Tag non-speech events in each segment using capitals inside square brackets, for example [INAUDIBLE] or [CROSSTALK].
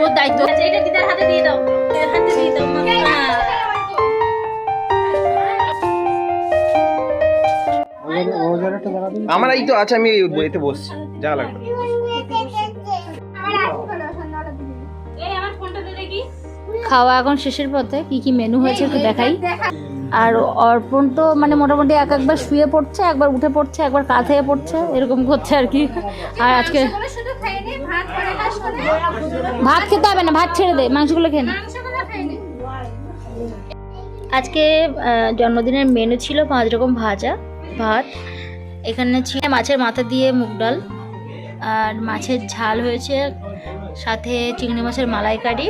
তোর দায়িত্ব। আচ্ছা এটা দিদার হাতে দিয়ে দাও? হাতে দিয়ে দাও। আমার এই তো আছে আমি এতে বসছি। যা লাগবে। এই আমার ফোনটা দে খাওয়া এখন শেষের পথে কি কি মেনু হয়েছে একটু দেখাই। আর অর্পণ তো মানে মোটামুটি এক একবার শুয়ে পড়ছে, একবার উঠে পড়ছে, একবার কাঁধ হয়ে পড়ছে, এরকম করছে আর কি। আর আজকে ভাত খেতে হবে না, ভাত ছেড়ে দে, মাংসগুলো খেয়ে আজকে জন্মদিনের মেনু ছিল পাঁচ রকম ভাজা, ভাত। এখানে ছিল মাছের মাথা দিয়ে মুগ ডাল, আর মাছের ঝাল হয়েছে, সাথে চিংড়ি মাছের মালাইকারি,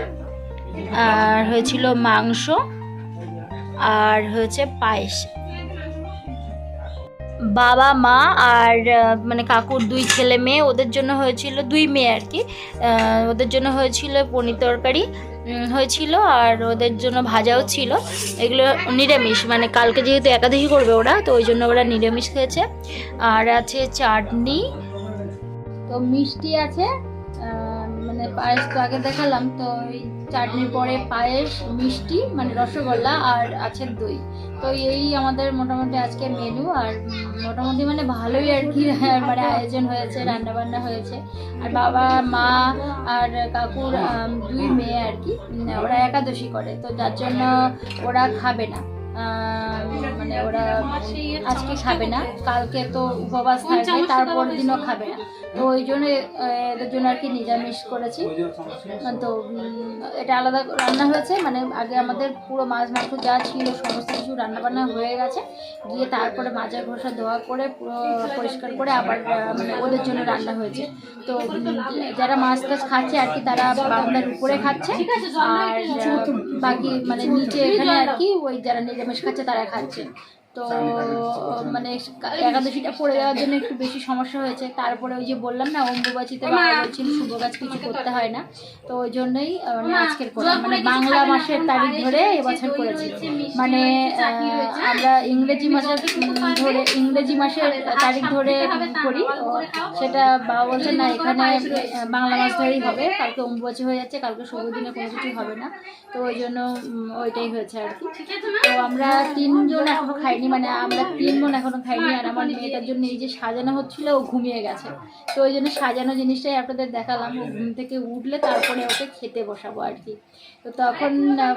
আর হয়েছিল মাংস। আর হয়েছে পায়েস। বাবা, মা আর মানে কাকুর দুই ছেলে মেয়ে, ওদের জন্য হয়েছিল দুই মেয়ে আর কি। ওদের জন্য হয়েছিল পনির তরকারি হয়েছিল আর ওদের জন্য ভাজাও ছিল। এগুলো নিরামিষ মানে কালকে যেহেতু একাদশী করবে ওরা, তো ওই জন্য ওরা নিরামিষ খেয়েছে। আর আছে চাটনি। তো মিষ্টি আছে মানে পায়েস তো আগে দেখালাম, তো ওই চাটনির পরে পায়েস মিষ্টি মানে রসগোল্লা আর আছে দই। তো এই আমাদের মোটামুটি আজকে মেনু আর মোটামুটি মানে ভালোই আর কি মানে আয়োজন হয়েছে রান্নাবান্না হয়েছে। আর বাবা মা আর কাকুর দুই মেয়ে আর কি ওরা একাদশী করে তো যার জন্য ওরা খাবে না। মানে ওরা আজকে খাবে না কালকে তো উপবাস থাকবে তারপর দিনও খাবে না। তো ওই জন্য এদের জন্য আর কি নিরামিষ করেছি। তো এটা আলাদা রান্না হয়েছে মানে আগে আমাদের পুরো মাছ মাংস যা ছিল, সমস্ত কিছু রান্না বান্না হয়ে গেছে। গিয়ে তারপরে মাজার ঘষা ধোয়া করে, পুরো পরিষ্কার করে আবার মানে ওদের জন্য রান্না হয়েছে। তো যারা মাছ টাছ খাচ্ছে আর কি, তারা বারান্দার উপরে খাচ্ছে। আর বাকি মানে নিচে এখানে আর কি, ওই যারা নিরামিষ খাচ্ছে তারা খাচ্ছে। তো মানে একাদশীটা পড়ে যাওয়ার জন্য একটু বেশি সমস্যা হয়েছে। তারপরে ওই যে বললাম না অম্বুবাচিতে বলছিল শুভ কাজ কিছু করতে হয় না। তো ওই জন্যই মানে আজকের করলাম মানে বাংলা মাসের তারিখ ধরে এবছর করেছি মানে আমরা ইংরেজি মাসের ধরে ইংরেজি মাসের তারিখ ধরে করি। তো সেটা বাবা বলছে না এখানে বাংলা মাস ধরেই হবে কালকে অম্বুবাচি হয়ে যাচ্ছে কালকে শুভ দিনে কোনো কিছু হবে না। তো ওই জন্য ওইটাই হয়েছে আর কি। তো আমরা তিনজন এখনও খাইনি মানে আমরা তিন বোন এখনও খাইনি, আর আমার মেয়েটার জন্য এই যে সাজানো হচ্ছিল, ও ঘুমিয়ে গেছে। তো ওই জন্য সাজানো জিনিসটাই আপনাদের দেখালাম, ও ঘুম থেকে উঠলে তারপরে ওকে খেতে বসাবো আর কি। তো তখন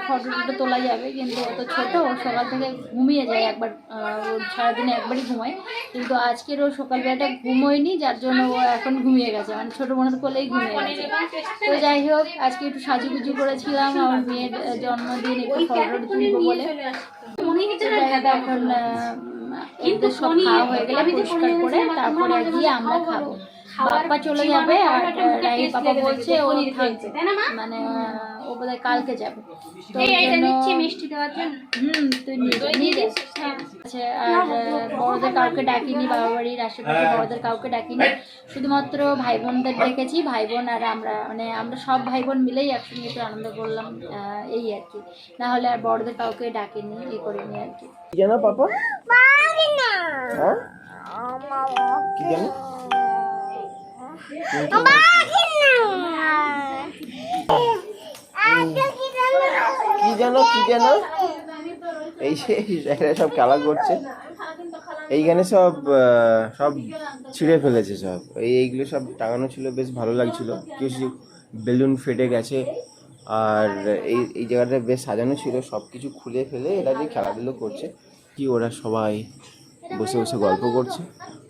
ফটো তোলা যাবে, কিন্তু ও তো ছোটো, ও সকাল থেকে ঘুমিয়ে যায় একবার ও সারাদিনে একবারই ঘুমায়। কিন্তু আজকের ও সকালবেলাটা ঘুমোয়নি, যার জন্য ও এখন ঘুমিয়ে গেছে মানে ছোটো বোনের কোলেই ঘুমিয়ে গেছে। তো যাই হোক, আজকে একটু সাজুগুজু করেছিলাম, আমার মেয়ের জন্মদিন, একটু ফটো তুলবো বলে। এখন কিন্তু সব খাওয়া হয়ে গেলে আমি পরিষ্কার করে তারপরে গিয়ে আমরা খাব। বাপ্পা চলে যাবে আর রাই বাবা বলছে ও থাকবে মানে ও বোধহয় কালকে যাবে। তো নিচ্ছি মিষ্টি দেওয়ার জন্য। হুম তুই নিয়ে যা, নিয়ে আছে আর বড়দের কাউকে ডাকিনি বাবা বাড়ির আশেপাশে বড়দের কাউকে ডাকিনি। শুধুমাত্র ভাই বোনদের ডেকেছি ভাই বোন আর আমরা মানে আমরা সব ভাই বোন মিলেই একসঙ্গে একটু আনন্দ করলাম এই আর কি। না হলে আর বড়দের কাউকে ডাকিনি এ করিনি আর কি। কি জানো পাপা? হ্যাঁ? কি জানো? কি জানো কি জানো? এই যে এরা সব খেলা করছে। এইখানে সব সব ছিঁড়ে ফেলেছে সব। এই এইগুলো সব টাঙানো ছিল, বেশ ভালো লাগছিল। কিছু বেলুন ফেটে গেছে। আর এই এই জায়গাটা বেশ সাজানো ছিল, সব কিছু খুলে ফেলে এরা যে খেলাধুলো করছে। কি ওরা সবাই বসে বসে গল্প করছে।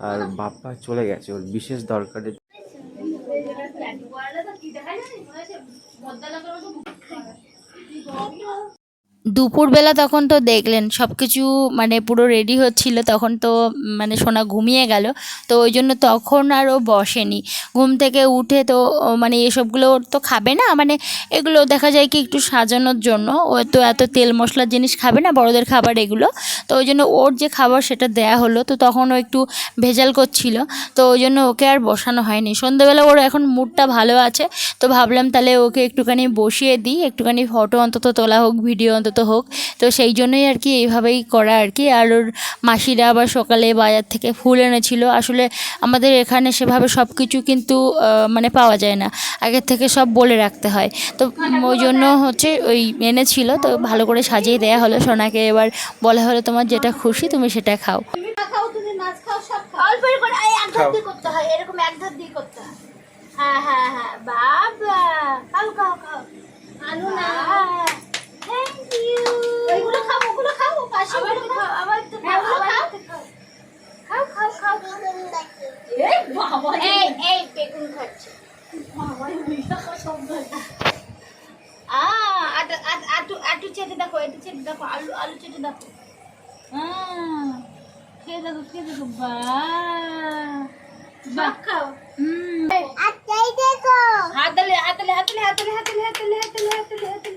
আর বাপ্পা চলে গেছে, ওর বিশেষ দরকারে দুপুরবেলা তখন তো দেখলেন সব কিছু মানে পুরো রেডি হচ্ছিল, তখন তো মানে সোনা ঘুমিয়ে গেল, তো ওই জন্য তখন আর ও বসেনি। ঘুম থেকে উঠে তো মানে এসবগুলো তো খাবে না মানে এগুলো দেখা যায় কি একটু সাজানোর জন্য, ও তো এত তেল মশলার জিনিস খাবে না, বড়দের খাবার এগুলো, তো ওই জন্য ওর যে খাবার সেটা দেয়া হলো, তো তখন ও একটু ভেজাল করছিল, তো ওই জন্য ওকে আর বসানো হয়নি। সন্ধ্যেবেলা ওর এখন মুডটা ভালো আছে, তো ভাবলাম তাহলে ওকে একটুখানি বসিয়ে দিই, একটুখানি ফটো অন্তত তোলা হোক, ভিডিও অন্তত হোক। তো সেই জন্যই আর কি এইভাবেই করা আর কি। আর ওর মাসিরা আবার সকালে বাজার থেকে ফুল এনেছিল। আসলে আমাদের এখানে সেভাবে সব কিছু কিন্তু মানে পাওয়া যায় না। আগের থেকে সব বলে রাখতে হয়। তো ওই জন্য হচ্ছে ওই এনেছিল। তো ভালো করে সাজিয়ে দেওয়া হলো। সোনাকে এবার বলা হলো তোমার যেটা খুশি তুমি সেটা খাও। খাও তুমি মাছ খাও সব খাও। অল্প করে এই এক ধার দিয়ে করতে হয়। এরকম এক ধার দিয়ে করতে হয়। হ্যাঁ হ্যাঁ হ্যাঁ। বাবা খাও খাও খাও। আলু না। থ্যাংক ইউ ওইগুলো খাও ওগুলো খাও পাশে আবার খাও। আবার তো খাও খাও। খাও। খাও খাও খাও। এই বাবা এই এই বেগুন খাচ্ছে। আ আটু আটু আটু চেটে দেখো একটু চেটে দেখো আলু আলু চেটে দেখো। আহ, খেয়ে দেখো খেয়ে দেখো বা। বাহ খাও। হাতলে হাতলে হাতলে হাতলে হাতলে হাতলে হাতলে হাতলে হাতলে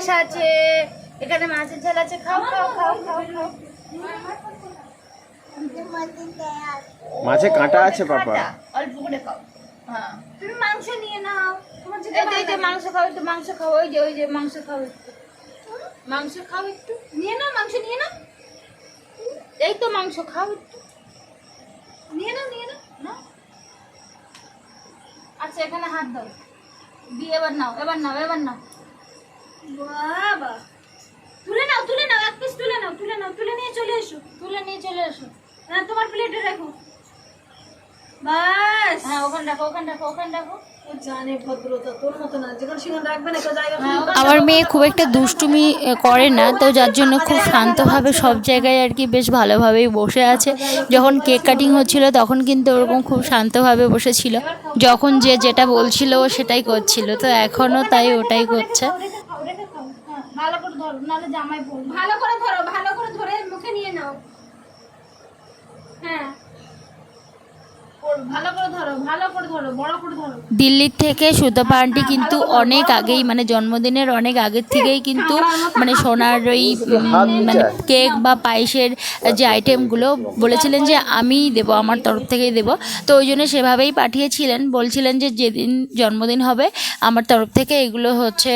পায়েস আছে এখানে মাছের ঝাল আছে খাও খাও খাও খাও খাও। মাছে কাঁটা আছে পাপা? অল্প করে খাও। হ্যাঁ। তুমি মাংস নিয়ে নাও। এই যে, মাংস খাও একটু মাংস খাও ওই যে ওই যে মাংস খাও একটু। মাংস খাও একটু। নিয়ে নাও মাংস নিয়ে নাও। এই তো মাংস খাও একটু। নিয়ে নাও নিয়ে নাও নাও। আচ্ছা এখানে হাত দাও। দিয়ে এবার নাও এবার নাও এবার নাও। বাবা। তুলে নাও তুলে নাও এক পিস তুলে নাও তুলে নাও তুলে নিয়ে চলে এসো। তুলে নিয়ে চলে এসো। হ্যাঁ তোমার প্লেটে রাখো। বাস। হ্যাঁ ওখানে রাখো ওখানে রাখো ওখানে রাখো। জানে ভদ্রতা তোর মতো না যেখানে সেখানে রাখবে না কেউ জায়গা আমার মেয়ে খুব একটা দুষ্টুমি করে না তো যার জন্য খুব শান্তভাবে সব জায়গায় আর কি বেশ ভালোভাবেই বসে আছে। যখন কেক কাটিং হচ্ছিল তখন কিন্তু ওরকম খুব শান্তভাবে বসেছিল। যখন যে যেটা বলছিল ও সেটাই করছিল। তো এখনও তাই ওটাই করছে রেখে খাও রেখে খাও হ্যাঁ ভালো করে ধরো, নাহলে জামাই পড়বে ভালো করে ধরো, ভালো করে ধরে মুখে নিয়ে নাও হ্যাঁ ওর- ভালো করে ধরো ভালো করে ধরো বড় করে ধরো। দিল্লির থেকে সুতপা আন্টি কিন্তু অনেক আগেই মানে জন্মদিনের অনেক আগের থেকেই কিন্তু মানে সোনার ওই মানে কেক বা পায়েসের যে আইটেমগুলো বলেছিলেন যে আমিই দেবো আমার তরফ থেকেই দেবো। তো ওই জন্য সেভাবেই পাঠিয়েছিলেন বলছিলেন যে যেদিন জন্মদিন হবে আমার তরফ থেকে এগুলো হচ্ছে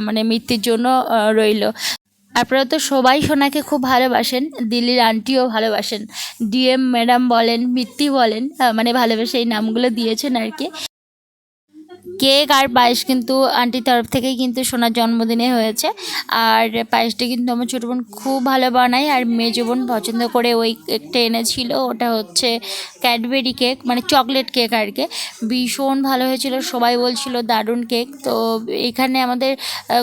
মানে মৃত্যুর জন্য রইল। আপনারা তো সবাই সোনাকে খুব ভালোবাসেন, দিল্লির আন্টিও ভালোবাসেন। ডিএম ম্যাডাম বলেন, মিত্তি বলেন মানে ভালোবেসে এই নামগুলো দিয়েছেন আর কি। কেক আর পায়েস কিন্তু আন্টির তরফ থেকেই কিন্তু সোনার জন্মদিনে হয়েছে। আর পায়েসটা কিন্তু আমার ছোটো বোন খুব ভালো বানায় আর মেজো বোন পছন্দ করে ওই কেকটা এনেছিল। ওটা হচ্ছে ক্যাডবেরি কেক মানে চকলেট কেক আর কি। ভীষণ ভালো হয়েছিল, সবাই বলছিল দারুণ কেক। তো এখানে আমাদের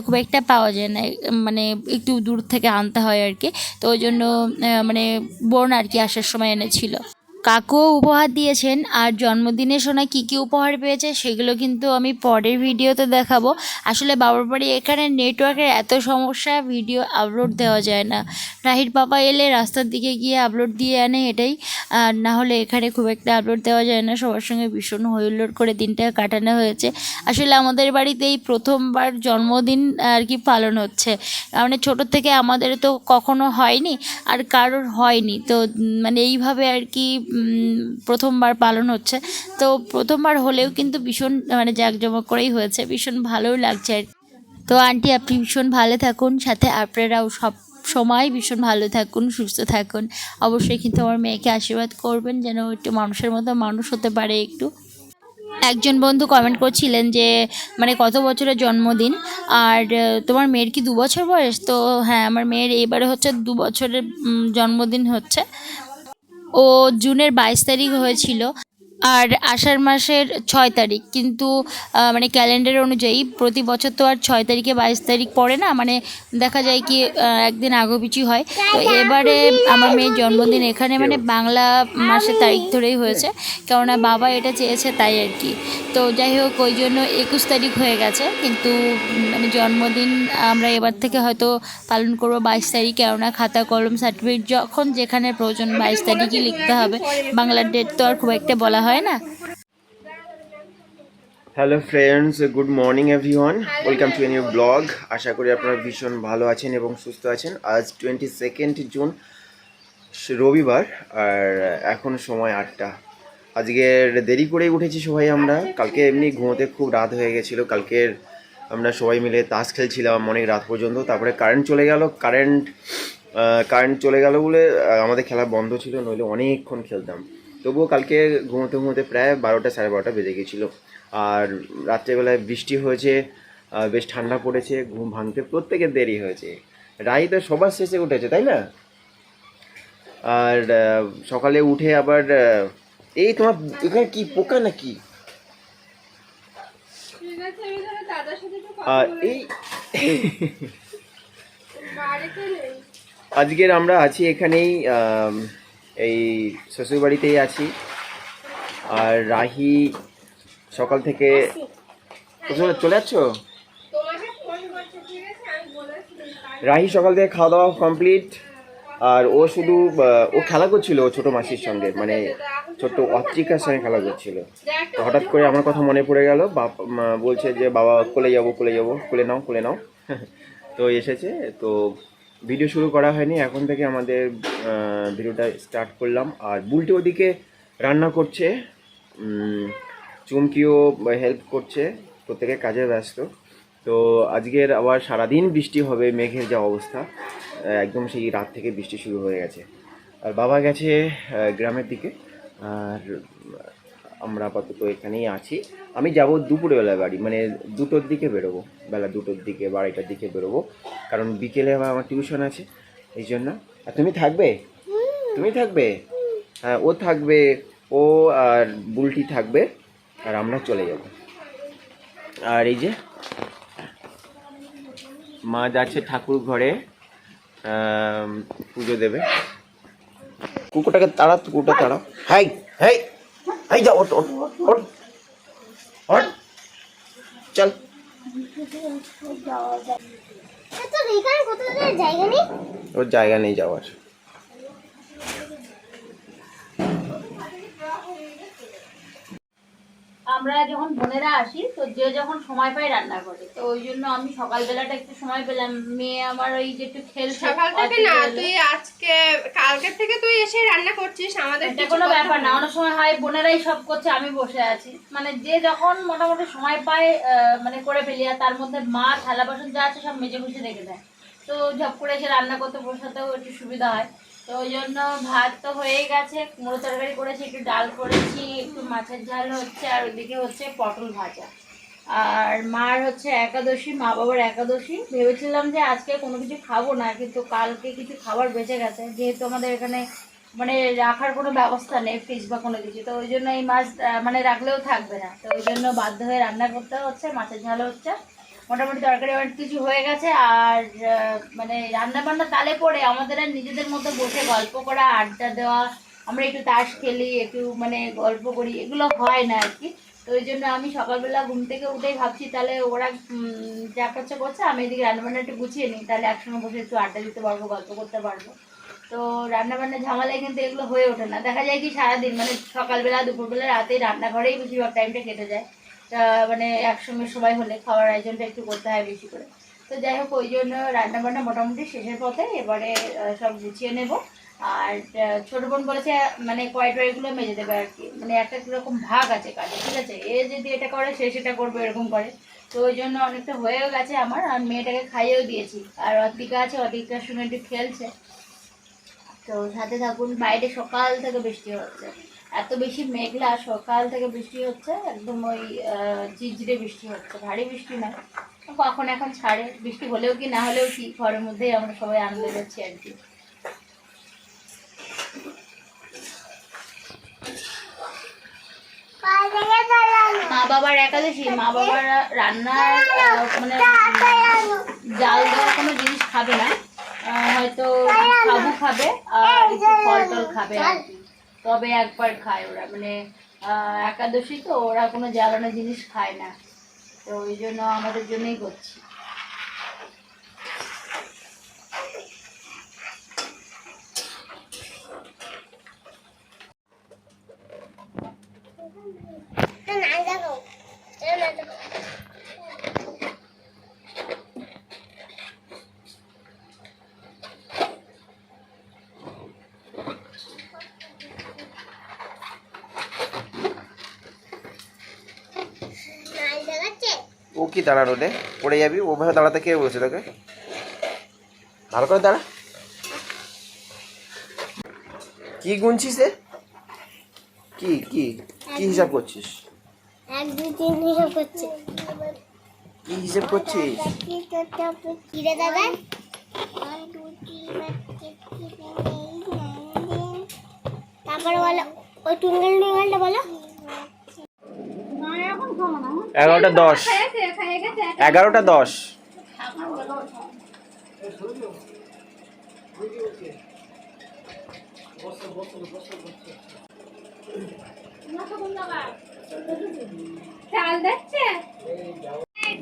খুব একটা পাওয়া যায় না মানে একটু দূর থেকে আনতে হয় আর কি। তো ওই জন্য মানে বোন আর কি আসার সময় এনেছিল। কাকুও উপহার দিয়েছেন আর জন্মদিনে সোনা কী কী উপহার পেয়েছে সেগুলো কিন্তু আমি পরের ভিডিওতে দেখাবো। আসলে বাবার বাড়ি এখানে নেটওয়ার্কের এত সমস্যা, ভিডিও আপলোড দেওয়া যায় না। রাহির পাপা এলে রাস্তার দিকে গিয়ে আপলোড দিয়ে আনে এটাই। আর না হলে এখানে খুব একটা আপলোড দেওয়া যায় না, সবার সঙ্গে ভীষণ হইল্লোড় করে দিনটা কাটানো হয়েছে। আসলে আমাদের বাড়িতে এই প্রথমবার জন্মদিন আর কি পালন হচ্ছে। মানে ছোট থেকে আমাদের তো কখনো হয়নি আর কারোর হয়নি। তো মানে এইভাবে আর কি প্রথমবার পালন হচ্ছে। তো প্রথমবার হলেও কিন্তু ভীষণ মানে জাঁকজমক করেই হয়েছে। ভীষণ ভালোই লাগছে। আর। তো আন্টি, আপনি ভীষণ ভালো থাকুন। সাথে আপনারাও সব সময় ভীষণ ভালো থাকুন, সুস্থ থাকুন। অবশ্যই কিন্তু আমার মেয়েকে আশীর্বাদ করবেন যেন একটু মানুষের মতো মানুষ হতে পারে একটু। একজন বন্ধু কমেন্ট করছিলেন যে মানে কত বছরের জন্মদিন? আর তোমার মেয়ের কি দু বছর বয়স? তো হ্যাঁ আমার মেয়ের এবারে হচ্ছে দু বছরের জন্মদিন হচ্ছে। ও জুনের বাইশ তারিখ হয়েছিল আর আষাঢ় মাসের ছয় তারিখ। কিন্তু মানে ক্যালেন্ডার অনুযায়ী প্রতি বছর তো আর ছয় তারিখে বাইশ তারিখ পড়ে না মানে দেখা যায় কি একদিন আগোপিছু হয়। তো এবারে আমার মেয়ের জন্মদিন এখানে মানে বাংলা মাসের তারিখ ধরেই হয়েছে। কেননা বাবা এটা চেয়েছে তাই আর কি। তো যাই হোক, ওই জন্য একুশ তারিখ হয়ে গেছে। কিন্তু মানে জন্মদিন আমরা এবার থেকে হয়তো পালন করব বাইশ তারিখ। কেননা খাতা, কলম, সার্টিফিকেট যখন যেখানে প্রয়োজন বাইশ তারিখই লিখতে হবে। বাংলার ডেট তো আর খুব একটা বলা হয় না। Hello friends good morning everyone welcome to new blog আশা করি আপনারা ভীষণ ভালো আছেন এবং সুস্থ আছেন। আজ টোয়েন্টি সেকেন্ড জুন রবিবার, আর এখন সময় আটটা। আজকের দেরি করেই উঠেছি সবাই আমরা। কালকে এমনি ঘুমোতে খুব রাত হয়ে গেছিল। কালকের আমরা সবাই মিলে তাস খেলছিলাম অনেক রাত পর্যন্ত। তারপরে কারেন্ট চলে গেল। কারেন্ট কারেন্ট চলে গেল বলে আমাদের খেলা বন্ধ ছিল, নইলে অনেকক্ষণ খেলতাম। তবুও কালকে ঘুমোতে ঘুমোতে প্রায় বারোটা সাড়ে বারোটা বেজে গেছিল। আর রাত্রেবেলায় বৃষ্টি হয়েছে বেশ ঠান্ডা পড়েছে, ঘুম ভাঙতে প্রত্যেকের দেরি হয়েছে। রাই তো সবার শেষে উঠেছে, তাই না? আর সকালে উঠে আবার এই তোমার এখানে কি পোকা নাকি? আর এই আজকের আমরা আছি এখানেই এই শ্বশুরবাড়িতেই আছি। আর রাহি সকাল থেকে চলে চলে যাচ্ছ? রাহি সকাল থেকে খাওয়া দাওয়া কমপ্লিট আর ও শুধু ও খেলা করছিল ও ছোট মাসির সঙ্গে মানে ছোট্ট অত্রিকার সঙ্গে খেলা করছিল। তো হঠাৎ করে আমার কথা মনে পড়ে গেল, বাপ বলছে যে, বাবা, কোলে যাব কোলে যাব, কোলে নাও কোলে নাও। [LAUGHS] তো এসেছে, তো ভিডিও শুরু করা হয়নি, এখন থেকে আমাদের ভিডিওটা স্টার্ট করলাম। আর বুলটি ওদিকে রান্না করছে চুমকিও হেল্প করছে প্রত্যেকে কাজে ব্যস্ত। তো আজকের আবার সারাদিন বৃষ্টি হবে, মেঘের যা অবস্থা একদম সেই রাত থেকে বৃষ্টি শুরু হয়ে গেছে। আর বাবা গেছে গ্রামের দিকে। আর আমরা আপাতত এখানেই আছি। আমি যাব দুপুরবেলা বাড়ি মানে দুটোর দিকে বেরোবো, বেলা দুটোর দিকে, বারোটার দিকে বেরোবো। কারণ বিকেলে আবার আমার টিউশন আছে, এই জন্য। আর তুমি থাকবে? তুমি থাকবে? হ্যাঁ ও থাকবে, ও আর বুলটি থাকবে, আর আমরা চলে যাব। আর এই যে, মা যাচ্ছে ঠাকুর ঘরে পুজো দেবে। কুকুরটাকে তাড়া কুকুরটা তাড়া হাই হাই হাই যা ওট ওট ওট ওট চল। তো এখানে কোথাও জায়গা নেই? ওর জায়গা নেই যাওয়ার। আমরা যখন বোনেরা আসি তো যে যখন সময় পাই রান্না করে। তো ওই জন্য আমি সকালবেলাটা একটু সময় পেলাম। মেয়ে আমার ওই যে একটু খেলছে সকাল থেকে না তুই আজকে কালকের থেকে তুই এসে রান্না করছিস আমাদের এটা কোনো ব্যাপার না। অনেক সময় হয় বোনেরাই সব করছে আমি বসে আছি। মানে যে যখন মোটামুটি সময় পায় আহ, মানে করে ফেলি আর তার মধ্যে মা থালা বাসন যা আছে সব মেজে গুছে রেখে দেয়। তো ঝপ করে এসে রান্না করতে বসাতেও একটু সুবিধা হয়। তো ওই জন্য ভাত তো হয়েই গেছে, কুমড়ো তরকারি করেছি, একটু ডাল করেছি, একটু মাছের ঝাল হচ্ছে, আর ওইদিকে হচ্ছে পটল ভাজা। আর মার হচ্ছে একাদশী, মা বাবার একাদশী। ভেবেছিলাম যে আজকে কোনো কিছু খাব না, কিন্তু কালকে কিছু খাবার বেঁচে গেছে। যেহেতু আমাদের এখানে মানে রাখার কোনো ব্যবস্থা নেই ফ্রিজ বা কোনো কিছু। তো ওই জন্য এই মাছ মানে রাখলেও থাকবে না। তো ওই জন্য বাধ্য হয়ে রান্না করতে হচ্ছে, মাছের ঝাল হচ্ছে। মোটামুটি তরকারি অনেক কিছু হয়ে গেছে আর মানে রান্নাবান্না তালে পড়ে। আমাদের আর নিজেদের মধ্যে বসে গল্প করা, আড্ডা দেওয়া, আমরা একটু তাস খেলি, একটু মানে গল্প করি, এগুলো হয় না আর কি। তো ওই জন্য আমি সকালবেলা ঘুম থেকে উঠেই ভাবছি, তাহলে ওরা যা করছে করছে, আমি এদিকে রান্নাবান্না একটু গুছিয়ে নিই, তাহলে একসঙ্গে বসে একটু আড্ডা দিতে পারব, গল্প করতে পারব। তো রান্নাবান্না ঝামেলায় কিন্তু এগুলো হয়ে ওঠে না। দেখা যায় কি সারাদিন মানে সকালবেলা, দুপুরবেলা, রাতেই রান্নাঘরেই বেশিরভাগ টাইমটা কেটে যায়। মানে একসঙ্গে সবাই হলে খাওয়ার আয়োজনটা একটু করতে হয় বেশি করে। তো যাই হোক, ওই জন্য রান্নাবান্না মোটামুটি শেষের পথে এবারে সব গুছিয়ে নেব। আর ছোট বোন বলেছে মানে কয় টয়গুলো মেজে দেবে আর কি। মানে একটা রকম ভাগ আছে কাজে, ঠিক আছে? এ যদি এটা করে, সে সেটা করবে, এরকম করে। তো ওই জন্য অনেকটা হয়েও গেছে আমার, আর মেয়েটাকে খাইয়েও দিয়েছি। আর অতিকা আছে অতিকার সঙ্গে একটু খেলছে। তো সাথে থাকুন, বাইরে সকাল থেকে বৃষ্টি হচ্ছে। এত বেশি মেঘলা সকাল থেকে বৃষ্টি হচ্ছে, একদম ওই ঝিরঝিরে বৃষ্টি হচ্ছে, ভারী বৃষ্টি না কখন এখন ছাড়ে, বৃষ্টি হলেও কি, না হলেও কি, ঘরের মধ্যেই আমরা সবাই আনন্দ করছি আর কি মা বাবার একাদশী, মা বাবার রান্নার মানে জাল দেওয়া কোনো জিনিস খাবে না হয়তো সাবু খাবে, আর ফল টল খাবে আর কি। তবে একবার খায় ওরা? মানে একাদশী তো, ওরা কোনো জ্বালানো জিনিস খায় না। তো ওই জন্য আমাদের জন্যই করছি ও কি দাঁড়ানো রে পড়ে যাবি? ওভাবে দাঁড়াতে কে বলেছে তোকে? ভালো করে দাঁড়া। কি গুনছিস রে? কি কি কি হিসাব করছিস? এক দুই তিন হিসাব করছে। কি হিসাব করছিস? কি রে দাদা? তারপরে বলো ওই টুঙ্গল টুঙ্গলটা বলো। এগারোটা দশ এগারোটা দশ চাল দিচ্ছে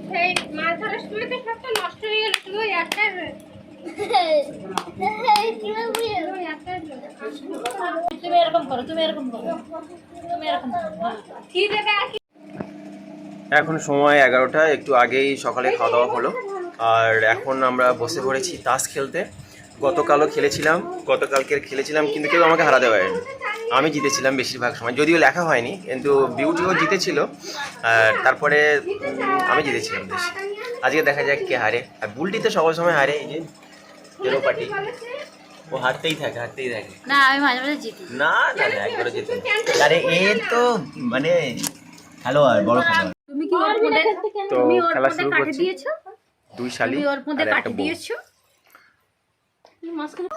সেই মাছ ধরার সময় তো সবটা নষ্ট হয়ে গেল শুধু রয়েছে। তুমি এরকম করো তুমি এরকম করো তুমি এরকম করো হ্যাঁ। কি দেবে? এখন সময় এগারোটা একটু আগেই সকালে খাওয়া দাওয়া হলো। আর এখন আমরা বসে পড়েছি তাস খেলতে। গতকালও খেলেছিলাম গতকালকে খেলেছিলাম কিন্তু কেউ আমাকে হারাতে পারেনি আমি জিতেছিলাম বেশিরভাগ সময় যদিও লেখা হয়নি কিন্তু বিউটিও জিতেছিল। আর তারপরে আমি জিতেছিলাম বেশি। আজকে দেখা যাক কে হারে। আর বুলটি তো সব সময় হারে এই যে তেরো পার্টি। ও হারতেই থাকে হারতেই থাকে। না আমি মাঝে মাঝে জিতি। না না একবারও না। আরে এ তো মানে খেলোয়াড় বড় খেলোয়াড়। তুমি তো তুমি শুরু কাটি দিয়েছ দুই শালি তুমি একটা কাটি। দিয়েছ তুমি মাঝখানে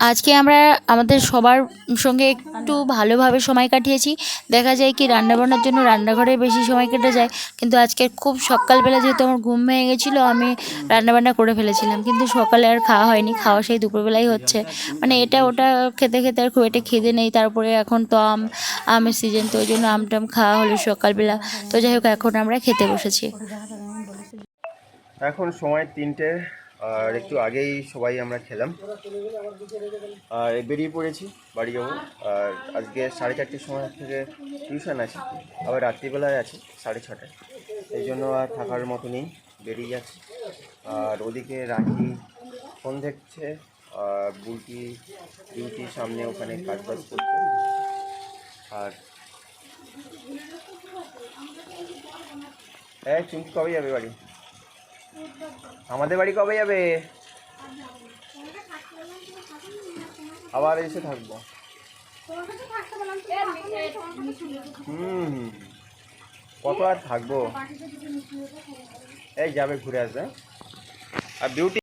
আজকে আমরা আমাদের সবার সঙ্গে একটু ভালোভাবে সময় কাটিয়েছি। দেখা যায় কি রান্নাবান্নার জন্য রান্নাঘরে বেশি সময় কেটে যায়, কিন্তু আজকে খুব সকালবেলা যেহেতু আমার ঘুম ভেঙে গেছিল, আমি রান্নাবান্না করে ফেলেছিলাম। কিন্তু সকালে আর খাওয়া হয়নি, খাওয়া সেই দুপুরবেলাই হচ্ছে। মানে এটা ওটা খেতে খেতে আর খুব একটা খিদে নেই, তারপরে এখন তো আম, আমের সিজন তো ওই জন্য আম টাম খাওয়া হলো সকালবেলা। তো যাই হোক, এখন আমরা খেতে বসেছি। এখন সময় তিনটে আর একটু আগেই সবাই আমরা খেলাম। আর বেরিয়ে পড়েছি বাড়ি যাব। আর আজকে সাড়ে চারটের সময় থেকে টিউশন আছে, আবার রাত্রিবেলায় আছে, সাড়ে ছটায়। এই জন্য আর থাকার মতো নেই, বেরিয়ে যাচ্ছি। আর ওদিকে রাখি ফোন দেখছে, আর বুলটি ডিউটির সামনে ওখানে কাজ বাজ করছে। আর হ্যাঁ চুমকি কবে যাবে বাড়ি? আমাদের বাড়ি কবে যাবে আবার এসে থাকব হুম। কত আর থাকব এই যাবে ঘুরে আসবে? আর বিউটি